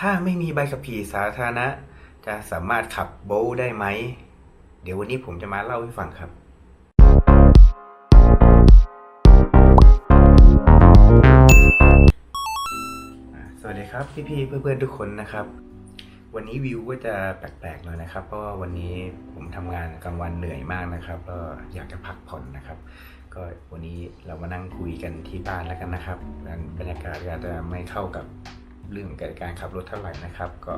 ถ้าไม่มีใบขับขี่สาธารณะ จะสามารถขับโบทได้ไหม เดี๋ยววันนี้ผมจะมาเล่าให้ฟังครับ สวัสดีครับพี่ๆเพื่อนๆทุกคนนะครับ วันนี้วิวก็จะแปลกๆหน่อยนะครับ เพราะว่าวันนี้ผมทำงานกลางวันเหนื่อยมากนะครับก็อยากจะพักผ่อนนะครับก็วันนี้เรามานั่งคุยกันที่บ้านแล้วกันนะครับบรรยากาศก็จะไม่เข้ากับ เรื่องการขับรถเท่าไหร่นะครับ ก็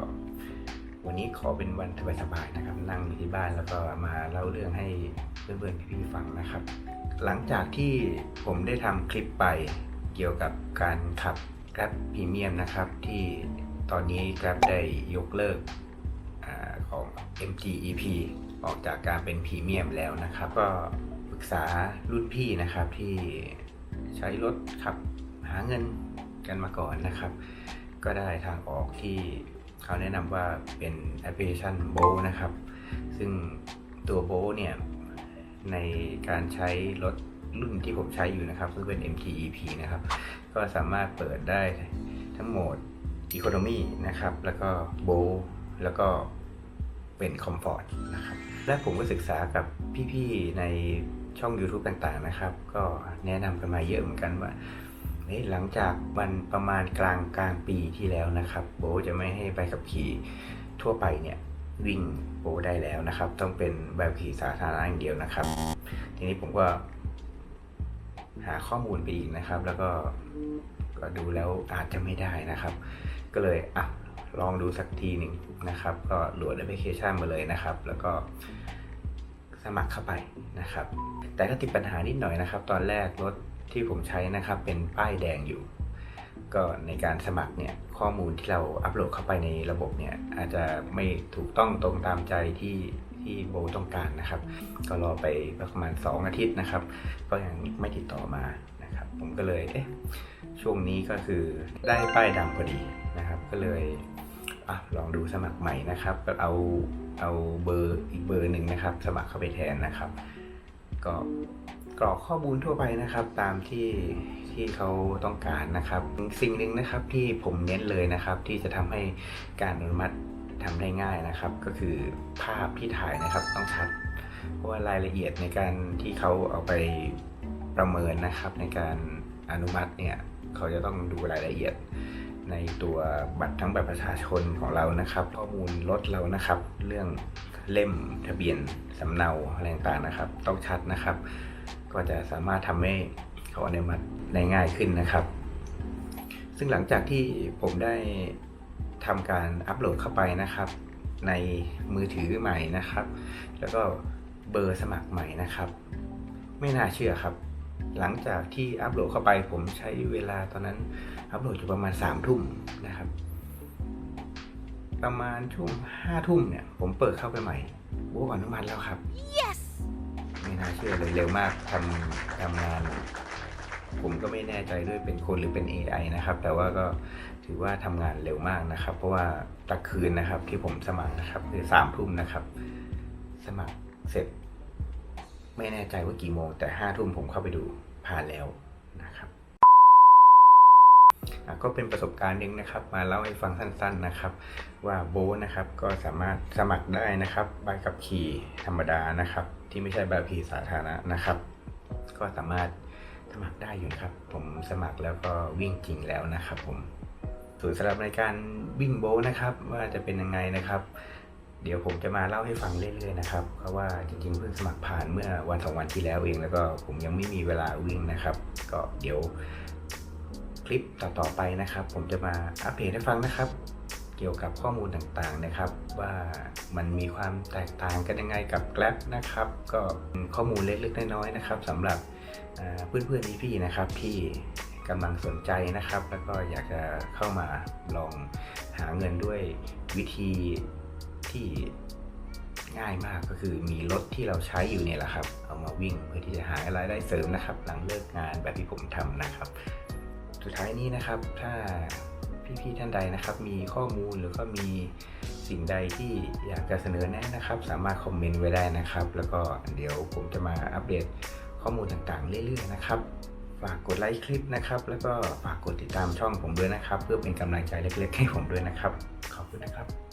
วันนี้ขอเป็นวันสบายๆนะครับ นั่งอยู่ที่บ้านแล้วก็มาเล่าเรื่องให้เพื่อนๆพี่ๆฟังนะครับ หลังจากที่ผมได้ทำคลิปไปเกี่ยวกับการขับ Grab Premium นะครับ ที่ตอนนี้ Grab ได้ยกเลิกอของ MGEP ออกจากการเป็นพรีเมียมแล้วนะครับ ก็ปรึกษารุ่นพี่นะครับที่ใช้รถขับหาเงินกันมาก่อนนะครับ ก็ได้ทางออกที่เขาแนะนำว่าเป็นแอปพลิเคชันโบนะครับ ซึ่งตัวโบเนี่ย ในการใช้รถรุ่นที่ผมใช้อยู่นะครับซึ่งเป็น MTEP นะครับ ก็สามารถเปิดได้ทั้งโหมด Economy นะครับ แล้วก็ b o แล้วก็เป็น Comfort นะครับ และผมก็ศึกษากับพี่ ๆ ในช่อง YouTube ต่างๆนะครับ ก็แนะนำกันมาเยอะเหมือนกันว่า เฮ้ยหลังจากวันประมาณกลางกลางปีที่แล้วนะครับ โบจะไม่ให้ใบขับขี่ทั่วไปเนี่ยวิ่งโบได้แล้วนะครับ ต้องเป็นใบขับขี่สาธารณะอย่างเดียวนะครับ ทีนี้ผมก็ หาข้อมูลไปอีกนะครับ แล้วก็ก็ดูแล้วอาจจะไม่ได้นะครับ ก็เลยอะลองดูสักทีหนึ่งนะครับ ก็โหลดแอปพลิเคชันมาเลยนะครับ แล้วก็สมัครเข้าไปนะครับ แต่ก็ติดปัญหานิดหน่อยนะครับ ตอนแรกรถ ที่ผมใช้นะครับเป็นป้ายแดงอยู่ ก็ในการสมัครเนี่ยข้อมูลที่เราอัปโหลดเข้าไปในระบบเนี่ยอาจจะไม่ถูกต้องตรงตามใจที่ที่โบต้องการนะครับ ก็รอไปประมาณ 2 อาทิตย์นะครับ ก็ยังไม่ติดต่อมานะครับ ผมก็เลยเอ๊ะช่วงนี้ก็คือได้ป้ายดำพอดีนะครับ ก็เลยอะลองดูสมัครใหม่นะครับ ก็เอาเอาเบอร์อีกเบอร์หนึ่งนะครับ สมัครเข้าไปแทนนะครับ ก็ กรอกข้อมูลทั่วไปนะครับ ตามที่ที่เขาต้องการนะครับ สิ่งหนึ่งนะครับที่ผมเน้นเลยนะครับ ที่จะทำให้การอนุมัติทำได้ง่ายนะครับ ก็คือภาพที่ถ่ายนะครับต้องชัด เพราะว่ารายละเอียดในการที่เขาเอาไปประเมินนะครับ ในการอนุมัติเนี่ยเขาจะต้องดูรายละเอียดในตัวบัตรทั้งบัตรประชาชนของเรานะครับ ข้อมูลรถเรานะครับ เรื่องเล่มทะเบียนสำเนาอะไรต่างๆนะครับ ต้องชัดนะครับ ก็จะสามารถทำให้เขาอนุมัติได้ง่ายขึ้นนะครับ ซึ่งหลังจากที่ผมได้ทำการอัปโหลดเข้าไปนะครับ ในมือถือใหม่นะครับ แล้วก็เบอร์สมัครใหม่นะครับ ไม่น่าเชื่อครับ หลังจากที่อัปโหลดเข้าไป ผมใช้เวลาตอนนั้นอัปโหลดอยู่ประมาณ3ามทุ่มนะครับ ประมาณช่วงห้าทุ่มเนี่ย ผมเปิดเข้าไปใหม่โอ้อนุมัติแล้วครับ Yes! ไม่ น่าเชื่อเลยเร็วมากทำทำงาน ผมก็ไม่แน่ใจด้วยเป็นคนหรือเป็น AI นะครับ แต่ว่าก็ถือว่าทำงานเร็วมากนะครับ เพราะว่าตะคืนนะครับที่ผมสมัครนะครับคือสามทุ่มนะครับ สมัครเสร็จ ไม่แน่ใจว่ากี่โมง แต่ห้าทุ่มผมเข้าไปดูผ่านแล้วนะครับก็เป็นประสบการณ์หนึ่งนะครับ มาเล่าให้ฟังสั้นๆนะครับ ว่าโบทนะครับก็สามารถสมัครได้นะครับใบขับขี่ธรรมดานะครับ ที่ไม่ใช่ใบบขี่สาธารณะนะครับ ก็สามารถสมัครได้อยู่ครับ ผมสมัครแล้วก็วิ่งจริงแล้วนะครับผมส่วนสำหรับในการวิ่งโบนะครับ ว่าจะเป็นยังไงนะครับ เดี๋ยวผมจะมาเล่าให้ฟังเรื่อยๆนะครับเพราะว่าจริงๆเพิ่งสมัครผ่านเมื่อวันสองวันที่แล้วเอง แล้วก็ผมยังไม่มีเวลาวิ่งนะครับ ก็เดี๋ยวคลิปต่อๆไปนะครับ ผมจะมาอัปเดตให้ฟังนะครับ เกี่ยวกับข้อมูลต่างๆนะครับ ว่ามันมีความแตกต่างกันยังไงกับ Grab นะครับ ก็ข้อมูลเล็กๆน้อยๆนะครับสำหรับเพื่อนๆพี่ๆนะครับที่กำลังสนใจนะครับ แล้วก็อยากจะเข้ามาลองหาเงินด้วยวิธีที่ง่ายมากก็คือมีรถที่เราใช้อยู่เนี่ยแหละครับ เอามาวิ่งเพื่อที่จะหารายได้เสริมนะครับ หลังเลิกงานแบบที่ผมทำนะครับ สุดท้ายนี้นะครับถ้า พี่ๆท่านใดนะครับ มีข้อมูลหรือก็มีสิ่งใดที่อยากจะเสนอแนะนะครับ สามารถคอมเมนต์ไว้ได้นะครับ แล้วก็เดี๋ยวผมจะมาอัปเดตข้อมูลต่างๆ เรื่อยๆนะครับฝากกดไลค์คลิปนะครับ แล้วก็ฝากกดติดตามช่องผมด้วยนะครับ เพื่อเป็นกำลังใจเล็กๆ ให้ผมด้วยนะครับ ขอบคุณนะครับ